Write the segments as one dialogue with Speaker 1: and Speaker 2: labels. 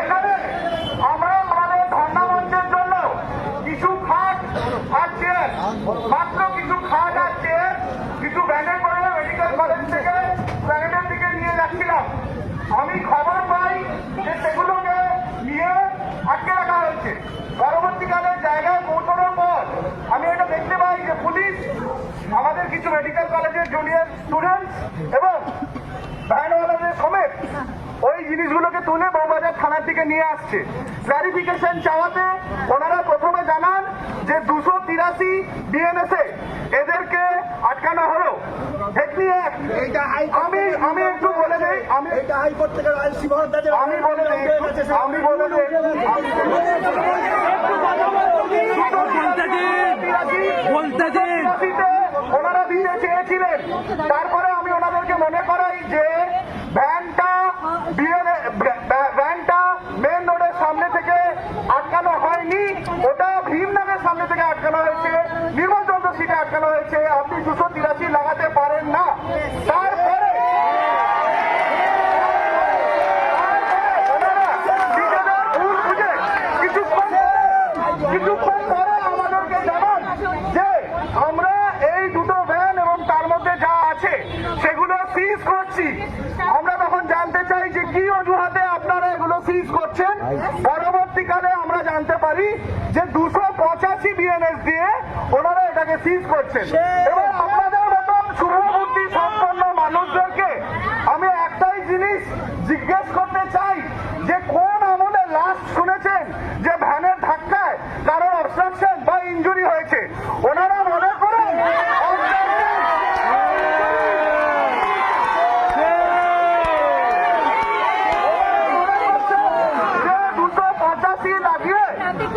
Speaker 1: এখানে আমরা আমাদের ধর্ণা মঞ্চের জন্য কিছু খাট আর চেয়ার মাত্র কিছু খাট আর কিছু ব্যানে করে মেডিকেল কলেজ থেকে প্রাইভেটের দিকে নিয়ে যাচ্ছিলাম। আমি খবর পাই যে সেগুলোকে নিয়ে আটকে রাখা হয়েছে। পরবর্তীকালে জায়গায় পৌঁছানোর পর আমি এটা দেখতে পাই যে পুলিশ আমাদের কিছু মেডিকেল কলেজের জুনিয়র স্টুডেন্ট এবং জিনিসগুলোকে তুলে বৌবাজার থানার দিকে নিয়ে আসছে। ক্লারিফিকেশন চাওয়াতে ওনারা প্রথমে জানান যে দুশো তিরাশি ডিএনএসএ এদেরকে আটকানো হলো। টেকনি অ্যাক্ট
Speaker 2: এইটা হাইকোর্ট
Speaker 1: আমি আমি একটু বলে দেই আমি
Speaker 2: এইটা হাইকোর্ট থেকে
Speaker 1: আমি বলে দেই আমি বলে দেই।
Speaker 3: বলতে দিন।
Speaker 1: ওনারা দিতে চেয়েছিলেন তারপরে আমি ওনাদেরকে মনে করাই যে ভ্যানটা বিএনএ ভ্যানটা মেন রোডের সামনে থেকে আটকানো হয়নি ওটা ভীমনগরের সামনে থেকে আটকানো হয়েছে। নির্মলচন্দ্র সিটে আটকানো হয়েছে। আপনি দুশো তিরাশি লাগাতে পারেন না। তারপরে এই দুটো ভ্যান এবং তার মধ্যে যা আছে সেগুলো করছি আমরা তখন জানতে চাই যে কি আপনারা এগুলো সিজ করছেন। পরবর্তীকালে আমরা জানতে পারি যে দুশো পঁচাশি বিএনএস দিয়ে ওনারা এটাকে সিজ করছেন। এবং আপনাদের মতন শুভবুদ্ধি সম্পন্ন মানুষদেরকে আমি একটাই জিনিস জিজ্ঞেস করতে চাই যে কোন আমলে লাস্ট শুনেছেন যে ভ্যানের ধাক্কায় কারও অবস্ট্রাকশন বা ইঞ্জুরি হয়েছে? ওনারা মনে করেন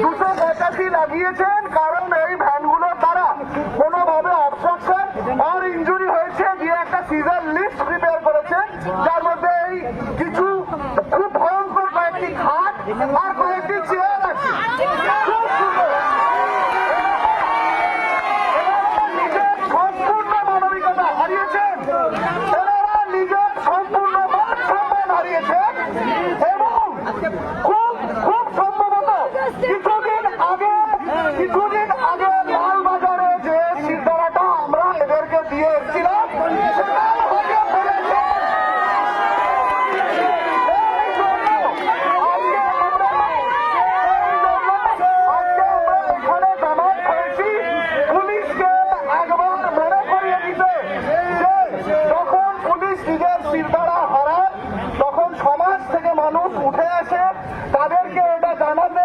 Speaker 1: দুশো কারণ এই ভ্যানগুলোর দ্বারা কোনোভাবে অবস্ট্রাকশন আর ইঞ্জুরি হয়েছে। দিয়ে একটা সিজার লিস্ট প্রিপেয়ার করেছে। যার মধ্যে এই কিছু খুব ভয়ঙ্কর কয়েকটি খাট জানার